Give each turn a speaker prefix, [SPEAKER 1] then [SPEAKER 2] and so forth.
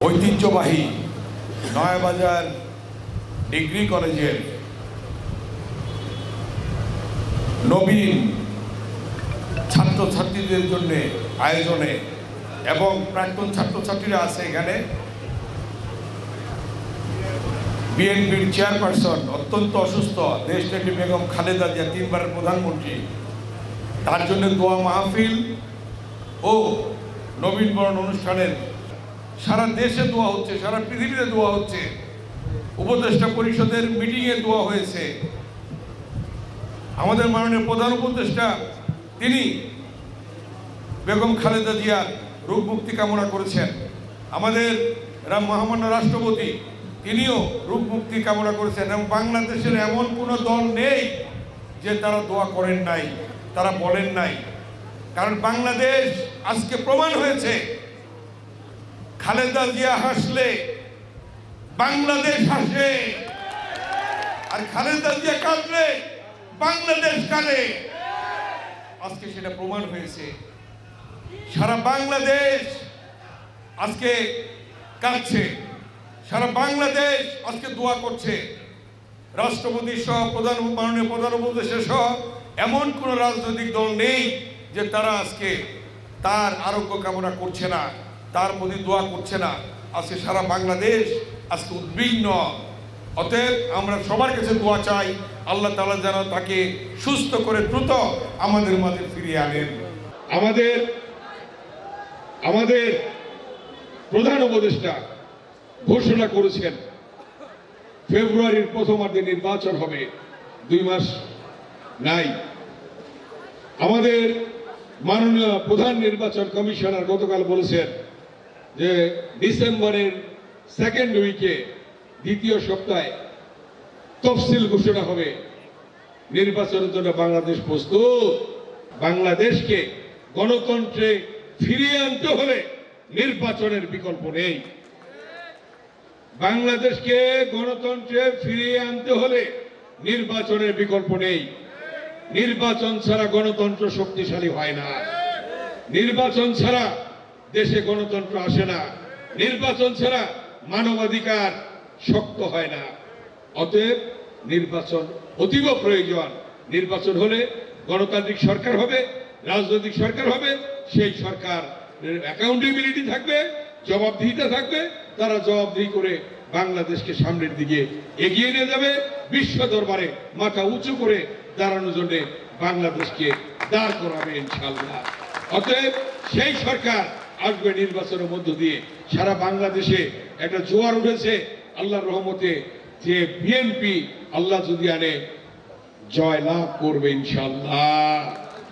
[SPEAKER 1] ঐতিহ্যবাহী নয়াবাজার ডিগ্রি কলেজের নবীন ছাত্রছাত্রীদের জন্য আয়োজনে এবং প্রাক্তন ছাত্রছাত্রীরা আছে এখানে। বিএনপির চেয়ারপারসন, অত্যন্ত অসুস্থ দেশনেত্রী বেগম খালেদা জিয়া, তিনবারের প্রধানমন্ত্রী। তার জন্য দোয়া মাহফিল ও নবীনবরণ অনুষ্ঠানের সারা দেশে দোয়া হচ্ছে, সারা পৃথিবীতে দোয়া হচ্ছে। উপদেষ্টা পরিষদের মিটিংয়ে দোয়া হয়েছে। আমাদের মাননীয় প্রধান উপদেষ্টা, তিনি বেগম খালেদা জিয়ার রোগ মুক্তি কামনা করেছেন। আমাদের মহামান্য রাষ্ট্রপতি, তিনিও রূপ মুক্তি কামনা করেছেন এবং বাংলাদেশের এমন কোনো দল নেই যে তারা দোয়া করেন নাই, তারা বলেন নাই। কারণ বাংলাদেশ আজকে প্রমাণ হয়েছে খালেদা জিয়া হাসলে বাংলাদেশ হাসে। আর খালেদা জিয়া কাঁদলে বাংলাদেশ কাঁদে। আজকে সেটা প্রমাণ হয়েছে। সারা বাংলাদেশ আজকে কাঁদছে। সারা বাংলাদেশ আজকে দোয়া করছে। রাষ্ট্রপতি সহ প্রধান মাননীয় প্রধান সহ এমন কোন রাজনৈতিক দল নেই যে তারা আজকে তার আরোগ্য কামনা করছে না। তার প্রতি দোয়া করছে না। আজকে সারা বাংলাদেশ আজকে উদ্বিগ্ন। অতএব আমরা সবার কাছে দোয়া চাই, আল্লাহ তাআলা যেন তাকে সুস্থ করে দ্রুত আমাদের মাঝে ফিরিয়ে আনেন। আমাদের আমাদের প্রধান উপদেষ্টা ঘোষণা করেছেন, ফেব্রুয়ারির প্রথমার্ধে নির্বাচন হবে, দুই মাস নাই। আমাদের মাননীয় প্রধান নির্বাচন কমিশনার গতকাল বলেছেন যে ডিসেম্বরের সেকেন্ড উইকে দ্বিতীয় সপ্তাহে তফসিল ঘোষণা হবে। নির্বাচনের জন্য বাংলাদেশ প্রস্তুত। বাংলাদেশকে গণতন্ত্রে ফিরিয়ে আনতে হলে নির্বাচনের বিকল্প নেই। বাংলাদেশকে গণতন্ত্রে ফিরিয়ে আনতে হলে নির্বাচনের বিকল্প নেই। নির্বাচন ছাড়া গণতন্ত্র শক্তিশালী হয় না। নির্বাচন ছাড়া দেশে গণতন্ত্র আসে না, নির্বাচন ছাড়া মানবাধিকার শক্ত হয় না। অতএব নির্বাচন অতীব প্রয়োজন। নির্বাচন হলে গণতান্ত্রিক সরকার হবে, রাজনৈতিক সরকার হবে, সেই সরকার অ্যাকাউন্টেবিলিটি থাকবে, জবাবদিহিতা থাকবে, তারা জবাবদিহি করে বাংলাদেশকে সামনের দিকে এগিয়ে নিয়ে যাবে, বিশ্ব দরবারে মাথা উঁচু করে দাঁড়ানোর জন্য বাংলাদেশকে দাঁড় করাবে ইনশাল্লাহ অতএব সেই সরকার আসবে নির্বাচনের মধ্য দিয়ে। সারা বাংলাদেশে একটা জোয়ার উঠেছে আল্লাহর রহমতে যে বিএনপি আল্লাহ যদি আনে জয় লাভ করবে ইনশাল্লাহ